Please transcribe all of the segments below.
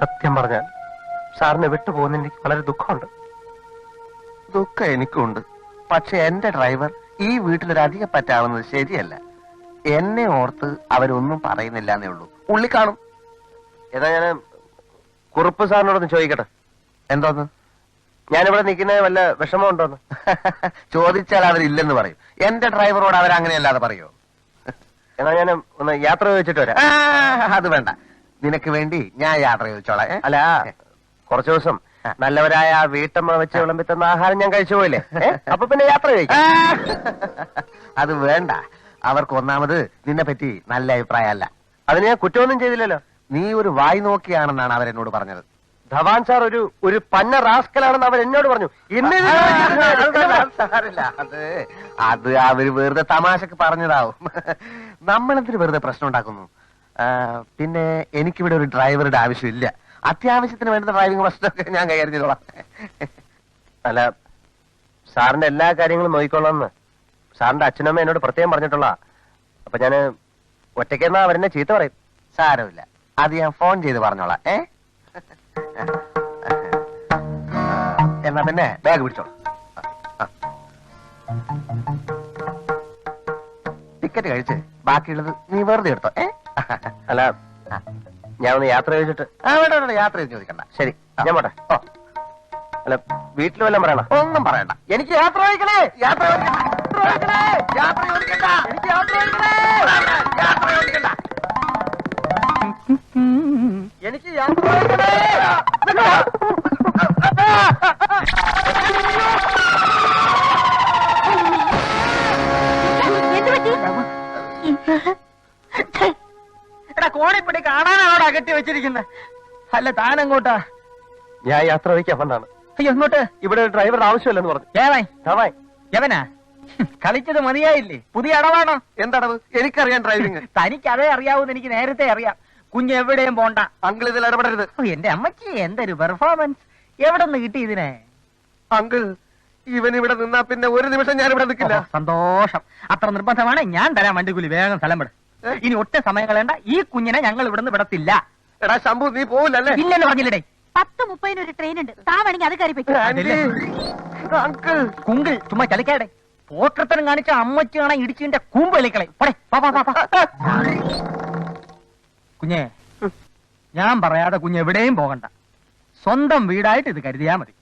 സത്യം പറഞ്ഞാൽ സാറിനെ വിട്ടുപോകുന്ന എനിക്ക് വളരെ ദുഃഖമുണ്ട്. ദുഃഖം എനിക്കുണ്ട്. പക്ഷെ എന്റെ ഡ്രൈവർ ഈ വീട്ടിലൊരധികം പറ്റാവുന്നത് ശരിയല്ല. എന്നെ ഓർത്ത് അവരൊന്നും പറയുന്നില്ല എന്നേ ഉള്ളൂ. ഉള്ളി കാണും. ഏതാ ഞാൻ കുറുപ്പ് സാറിനോടൊന്ന് ചോദിക്കട്ടെ? എന്തോന്ന്? ഞാനിവിടെ നിൽക്കുന്ന വല്ല വിഷമമുണ്ടോന്ന് ചോദിച്ചാൽ അവരില്ലെന്ന് പറയും. എന്റെ ഡ്രൈവറോട് അവരങ്ങനെയല്ലാതെ പറയോ? എന്നാ ഞാൻ ഒന്ന് യാത്ര ചോദിച്ചിട്ട് വരാം. ആ, അത് വേണ്ട. നിനക്ക് വേണ്ടി ഞാൻ യാത്ര ചോദിച്ചോളാം ഏ? അല്ല കുറച്ചു ദിവസം നല്ലവരായ ആ വീട്ടമ്മ വെച്ച് വിളമ്പിത്തുന്ന ആഹാരം ഞാൻ കഴിച്ചു പോയില്ലേ? ഏ? അപ്പൊ പിന്നെ യാത്ര അത് വേണ്ട. അവർക്ക് ഒന്നാമത് നിന്നെ പറ്റി നല്ല അഭിപ്രായമല്ല. അതിന് ഞാൻ കുറ്റമൊന്നും ചെയ്തില്ലല്ലോ. നീ ഒരു വായി നോക്കിയാണെന്നാണ് അവരെന്നോട് പറഞ്ഞത്. ധവാൻ സാർ ഒരു ഒരു പന്ന റാസ്കലാണെന്ന് അവർ എന്നോട് പറഞ്ഞു. ഇന്ന് ഇത് അത്. അത് അത് അവർ വെറുതെ തമാശക്ക് പറഞ്ഞതാവും. നമ്മളെന്തിന് വെറുതെ പ്രശ്നം ഉണ്ടാക്കുന്നു? പിന്നെ എനിക്കിവിടെ ഒരു ഡ്രൈവറുടെ ആവശ്യമില്ല. അത്യാവശ്യത്തിന് വേണ്ട ഡ്രൈവിംഗ് പ്രശ്നമൊക്കെ ഞാൻ കൈകാര്യം അല്ല സാറിന്റെ എല്ലാ കാര്യങ്ങളും നോക്കിക്കൊള്ളാന്ന് സാറിന്റെ അച്ഛനമ്മ എന്നോട് പ്രത്യേകം പറഞ്ഞിട്ടുള്ള അപ്പൊ ഞാൻ ഒറ്റയ്ക്കെന്നാ അവരെന്നെ ചീത്ത പറയും? സാരമില്ല. അത് ഞാൻ ഫോൺ ചെയ്ത് പറഞ്ഞോളാം. ഏ? എന്നാ പിന്നെ ബാഗ് പിടിച്ചോളാം ടിക്കറ്റ് കഴിച്ച് ബാക്കിയുള്ളത് നീ വെറുതെ എടുത്തോ. ഏ? അല്ല ഞാൻ ഒന്ന് യാത്ര ചോദിച്ചിട്ട് ആ വേണ്ട വേണ്ട യാത്ര ചെയ്ത് ചോദിക്കണ്ട. ശരി. ഞാൻ പോട്ടെ. ഓ. അല്ല വീട്ടിൽ വല്ലതും പറയണ? ഒന്നും പറയണ്ട. എനിക്ക് യാത്ര ചോദിക്കണേ. യാത്ര എനിക്ക് യാത്ര ചോദിക്കണ്ട. എനിക്ക് യാത്ര ചോദിക്കണേ. യാത്ര ചോദിക്കണ്ട. എനിക്ക് യാത്ര ചോദിക്കണേ. എന്ത് പറ്റി എടാ കോണിപ്പടി കാണാനാണോടാ കെട്ടി വെച്ചിരിക്കുന്നത് അല്ല താനെങ്ങോട്ടാ? ഞാൻ യാത്ര വയ്ക്കാണ് വന്നാണ് അയ്യോ എങ്ങോട്ട്? ഇവിടെ ഡ്രൈവറുടെ ആവശ്യമില്ലെന്ന് പറഞ്ഞു. ഏവായി യവനാ? ഹും, കളിച്ചത് മതിയായില്ലേ? പുതിയ അടവാണോ? എന്തടവ്? എനിക്കറിയാം ഡ്രൈവിംഗ്. തനിക്ക് അതേ അറിയാവൂന്ന് എനിക്ക് നേരത്തെ അറിയാം. കുഞ്ഞ് എവിടെയും പോണ്ട. അങ്കിൾ ഇതിൽ ഇടപെടരുത്. ഓ, എന്റെ അമ്മച്ചി എന്തൊരു പെർഫോമൻസ് എവിടെ നിന്ന് കിട്ടി ഇതിനെ? അങ്കിൾ ഇവൻ ഇവിടെ നിന്നാ പിന്നെ ഒരു നിമിഷം ഞാൻ ഇവിടെ നിൽക്കില്ല സന്തോഷം. അത്ര നിർബന്ധമാണ് ഞാൻ തരാം വണ്ടിക്കൂലി വേഗം സ്ഥലം വിട്. ഇനി ഒട്ടും സമയം കളയണ്ട. ഈ കുഞ്ഞിനെ ഞങ്ങൾ ഇവിടുന്ന് വിടത്തില്ല. എടാ ശംഭു നീ പോവില്ലല്ലേ? ഇല്ലെന്ന് പറഞ്ഞില്ലേ പത്ത് മുപ്പതിന് ഒരു ട്രെയിൻ ഉണ്ട്. താ വേണമെങ്കിൽ അത് കയറി അങ്കിൾ. കുങ്കിൾ ചുമ്മാ ചലിക്കാടെ പോട്ടത്തനം കാണിച്ച അമ്മച്ചി കാണാൻ ഇടിച്ചിന്റെ കൂമ്പ് കളിക്കളെ കുഞ്ഞെ ഞാൻ പറയാതെ കുഞ്ഞ് എവിടെയും പോകണ്ട. സ്വന്തം വീടായിട്ട് ഇത് കരുതിയാ മതി.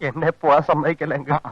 എന്നെ പോവാൻ സമ്മതിക്കല്ല ആ, ആ.